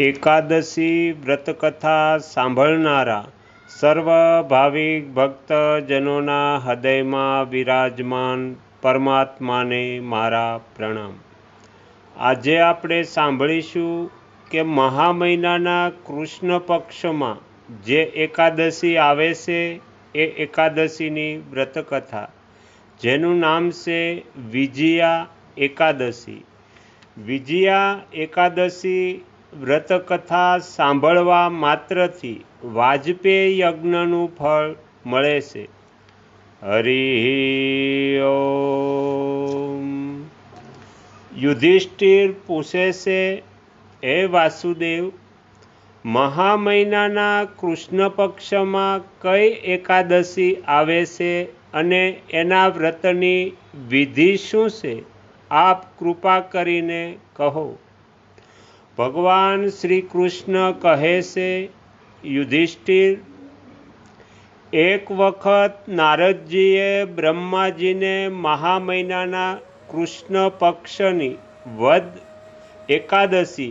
એકાદશી વ્રતકથા સાંભળનારા સર્વ ભાવિક ભક્તજનોના હૃદયમાં વિરાજમાન પરમાત્માને મારા પ્રણામ. આજે આપણે સાંભળીશું કે મહા મહિનાના કૃષ્ણ પક્ષમાં જે એકાદશી આવે છે એ એકાદશીની વ્રતકથા, જેનું નામ છે વિજયા એકાદશી. વિજયા એકાદશી વ્રતકથા સાંભળવા માત્રથી વાજપેયી યજ્ઞનું ફળ મળે છે. હરિ યુધિષ્ઠિર પૂછે છે, હે વાસુદેવ મહા મહિનાના કૃષ્ણ પક્ષમાં કઈ એકાદશી આવે છે અને એના વ્રતની વિધિ શું છે? આપ કૃપા કરીને કહો. ભગવાન શ્રી કૃષ્ણ કહે છે, યુધિષ્ઠિર, એક વખત નારદજીએ બ્રહ્માજીને મહા મહિનાના કૃષ્ણ પક્ષની વદ એકાદશી,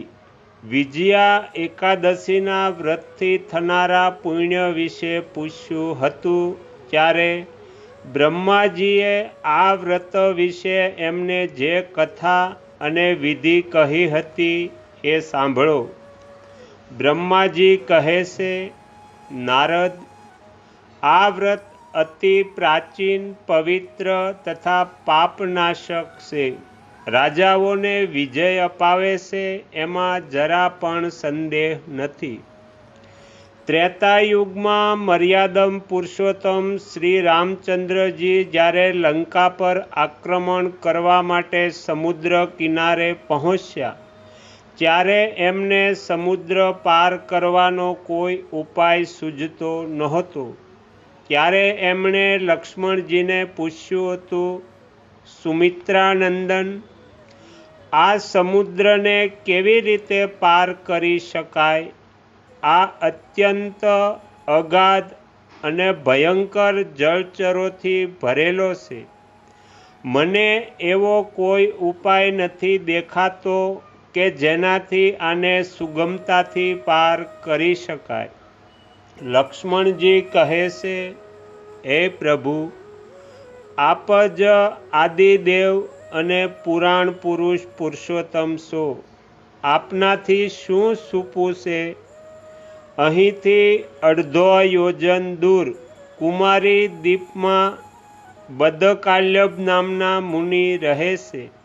વિજયા એકાદશીના વ્રતથી થનારા પુણ્ય વિશે પૂછ્યું હતું, ત્યારે બ્રહ્માજીએ આ વ્રત વિશે એમને જે કથા અને વિધિ કહી હતી એ સાંભળો. બ્રહ્માજી કહે છે, નારદ, આ વ્રત અતિ પ્રાચીન, પવિત્ર તથા પાપનાશક છે. રાજાઓને વિજય અપાવે છે, એમાં જરા પણ સંદેહ નથી. ત્રેતાયુગમાં મર્યાદમ પુરુષોત્તમ શ્રી રામચંદ્રજી જ્યારે લંકા પર આક્રમણ કરવા માટે સમુદ્ર કિનારે પહોંચ્યા ત્યારે એમને સમુદ્ર પાર કરવાનો કોઈ ઉપાય સૂઝતો નહોતો, ત્યારે એમણે લક્ષ્મણજીને પૂછ્યું હતું, સુમિત્રાનંદન, આ સમુદ્રને કેવી રીતે પાર કરી શકાય? આ અત્યંત અગાધ અને ભયંકર જળચરોથી ભરેલો છે. મને એવો કોઈ ઉપાય નથી દેખાતો કે જેનાથી આને સુગમતાથી પાર કરી શકાય. લક્ષ્મણજી કહે છે, હે પ્રભુ, આપ જ આદિદેવ અને પુરાણ પુરુષ પુરુષોત્તમ છો. આપનાથી શું સૂપું છે અહીંથી અડધો યોજન દૂર. કુમારી દીપમાં બદકાલ્યબ નામના મુનિ રહે છે.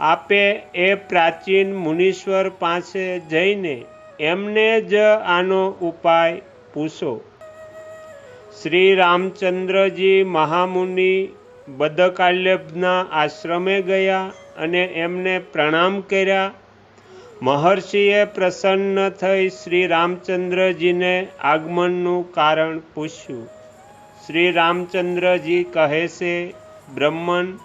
આપે એ પ્રાચીન મુનીશ્વર પાસે જઈને એમને જ આનો ઉપાય પૂછો. શ્રી રામચંદ્રજી મહામુનિ બદકાલ્યભના આશ્રમે ગયા અને એમને પ્રણામ કર્યા. મહર્ષિએ પ્રસન્ન થઈ શ્રી રામચંદ્રજીને આગમનનું કારણ પૂછ્યું. શ્રી રામચંદ્રજી કહે છે, બ્રહ્મન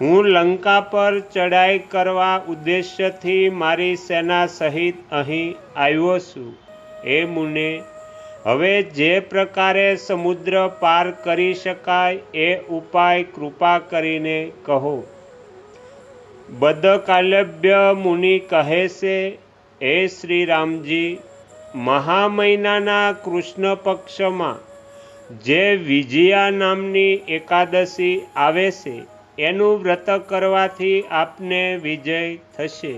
હું લંકા પર ચડાઈ કરવા ઉદ્દેશ્યથી મારી સેના સહિત અહીં આવ્યો છું. એ મુને, હવે જે પ્રકારે સમુદ્ર પાર કરી શકાય એ ઉપાય કૃપા કરીને કહો. બદકાલભ્ય મુનિ કહે છે, એ શ્રી રામજી મહામહિનાના કૃષ્ણ પક્ષમાં જે વિજયા નામની એકાદશી આવે છે એનું વ્રત કરવાથી આપને વિજય થશે.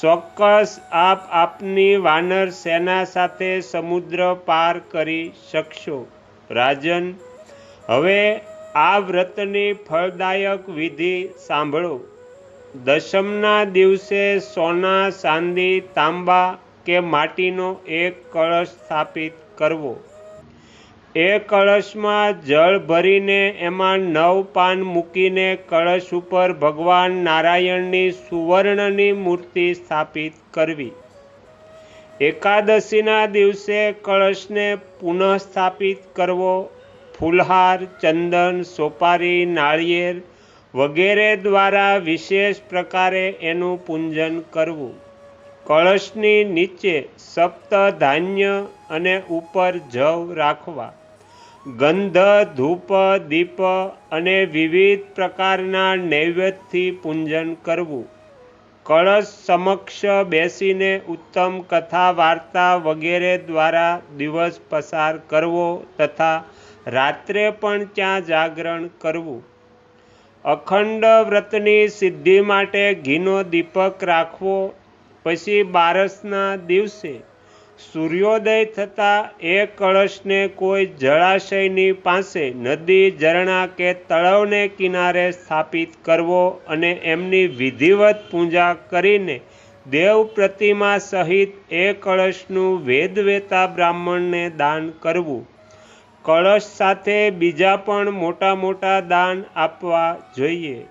ચોક્કસ આપ આપની વાનર સેના સાથે સમુદ્ર પાર કરી શકશો, રાજન. હવે આ વ્રતની ફળદાયક વિધિ સાંભળો. દશમના દિવસે સોના, ચાંદી, તાંબા કે માટીનો એક કળશ સ્થાપિત કરવો. એ કળશમાં જળ ભરીને એમાં નવ પાન મૂકીને કળશ ઉપર ભગવાન નારાયણની સુવર્ણની મૂર્તિ સ્થાપિત કરવી. એકાદશીના દિવસે કળશને પુનઃસ્થાપિત કરવો, ફૂલહાર, ચંદન, સોપારી, નાળિયેર વગેરે દ્વારા વિશેષ પ્રકારે એનું પૂંજન કરવું. કળશની નીચે સપ્ત ધાન્ય અને ઉપર જવ રાખવા. ગંધ ધૂપ દીપ અને વિવિધ પ્રકારના નૈવેદ્યથી પૂંજન કરવું. કળશ સમક્ષ બેસીને ઉત્તમ કથા વાર્તા વગેરે દ્વારા દિવસ પસાર કરવો તથા રાત્રે પણ ત્યાં જાગરણ કરવું. અખંડ વ્રતની સિદ્ધિ માટે ઘીનો દીપક રાખવો. પછી બારસના દિવસે સૂર્યોદય થતાં એ કળશને કોઈ જળાશયની પાસે નદી, ઝરણા કે તળાવને કિનારે સ્થાપિત કરવો અને એમની વિધિવત પૂજા કરીને દેવ પ્રતિમા સહિત એ કળશનું વેદવેતા બ્રાહ્મણને દાન કરવું. કળશ સાથે બીજા પણ મોટા મોટા દાન આપવા જોઈએ.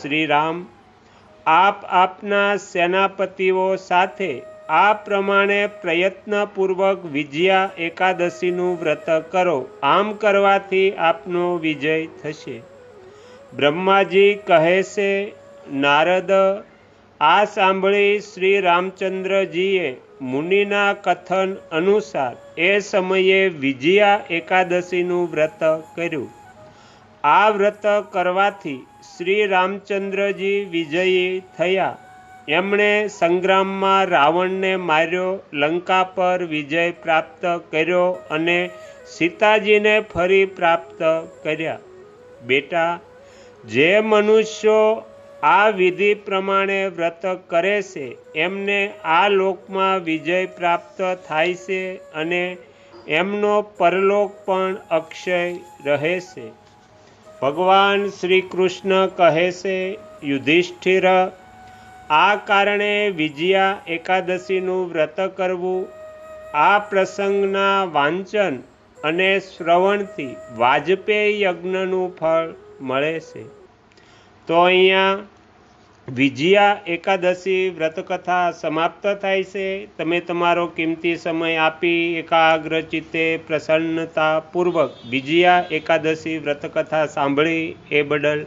શ્રી રામ, આપ આપના સેનાપતિઓ સાથે આ પ્રમાણે પ્રયત્નપૂર્વક વિજયા એકાદશીનું વ્રત કરો. આમ કરવાથી આપનો વિજય થશે. બ્રહ્માજી કહે છે, નારદ, આ સાંભળી શ્રી રામચંદ્રજીએ મુનિના કથન અનુસાર એ સમયે વિજયા એકાદશીનું વ્રત કર્યું. આ વ્રત કરવાથી શ્રી રામચંદ્રજી વિજયી થયા. એમણે સંગ્રામમાં રાવણને માર્યો, લંકા પર વિજય પ્રાપ્ત કર્યો અને સીતાજીને ફરી પ્રાપ્ત કર્યા. બેટા, જે મનુષ્યો આ વિધિ પ્રમાણે વ્રત કરે છે, એમને આ લોકમાં વિજય પ્રાપ્ત થાય છે અને એમનો પરલોક પણ અક્ષય રહે છે. ભગવાન શ્રી કૃષ્ણ કહે છે, યુધિષ્ઠિર આ કારણે વિજયા એકાદશીનું વ્રત કરવું, આ પ્રસંગના વાંચન અને શ્રવણથી વાજપેયી યજ્ઞનું ફળ મળે છે. તો અહીંયા વિજયા એકાદશી વ્રતકથા સમાપ્ત થાય છે. તમે તમારો કિંમતી સમય આપી એકાગ્ર ચિત્તે પ્રસન્નતાપૂર્વક વિજયા એકાદશી વ્રતકથા સાંભળી એ બદલ